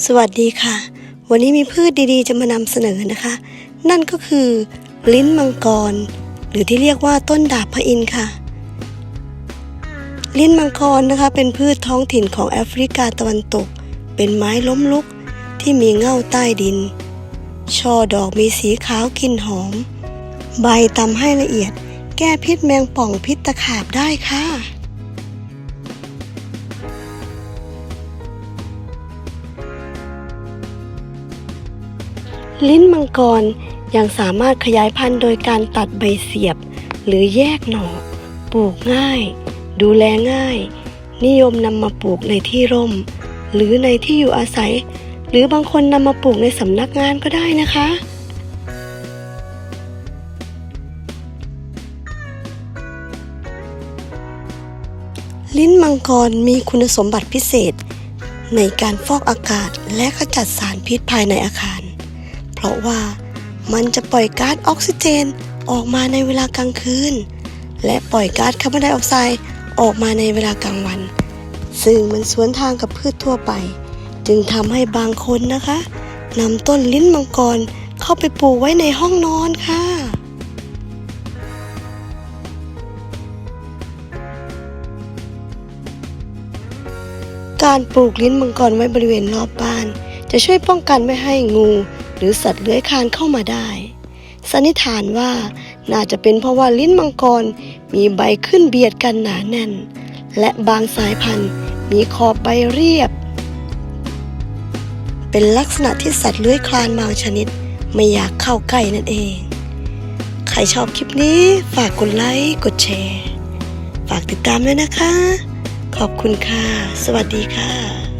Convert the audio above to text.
สวัสดีค่ะ วันนี้มีพืชดีๆ จะมานำเสนอนะคะ นั่นก็คือลิ้นมังกร หรือที่เรียกว่าต้นดาบพระอินทร์ค่ะ ลิ้นมังกรนะคะ เป็นพืชท้องถิ่นของแอฟริกาตะวันตก เป็นไม้ล้มลุกที่มีเง่าใต้ดิน ช่อดอกมีสีขาวกลิ่นหอม ใบตำให้ละเอียด แก้พิษแมงป่องพิษตะขาบได้ค่ะ ลิ้นมังกรยังสามารถขยายพันธุ์โดยการตัดใบเสียบ หรือแยกหน่อ ปลูกง่าย ดูแลง่าย นิยมนำมาปลูกในที่ร่ม หรือในที่อยู่อาศัย หรือบางคนนำมาปลูกในสำนักงานก็ได้นะคะลิ้นมังกรมีคุณสมบัติพิเศษ ในการฟอกอากาศและขจัดสารพิษภายในอาคาร ราะว่ามันจะปล่อยก๊าซออกซิเจนออกมาในเวลากลางคืน และปล่อยก๊าซคาร์บอนไดออกไซด์ออกมาในเวลากลางวัน ซึ่งมันสวนทางกับพืชทั่วไป จึงทำให้บางคนนะคะนำต้นลิ้นมังกรเข้าไปปลูกไว้ในห้องนอนค่ะการปลูกลิ้นมังกรไว้บริเวณรอบบ้าน จะช่วยป้องกันไม่ให้งู หรือสัตว์เลื้อยคลานเข้ามาได้ สันนิษฐานว่าน่าจะเป็นเพราะว่าลิ้นมังกรมีใบขึ้นเบียดกันหนาแน่น และบางสายพันธุ์มีขอบใบเรียบ เป็นลักษณะที่สัตว์เลื้อยคลานบางชนิด ไม่อยากเข้าใกล้นั่นเอง ใครชอบคลิปนี้ฝากกดไลค์กดแชร์ ฝากติดตามด้วยนะคะ ขอบคุณค่ะ สวัสดีค่ะ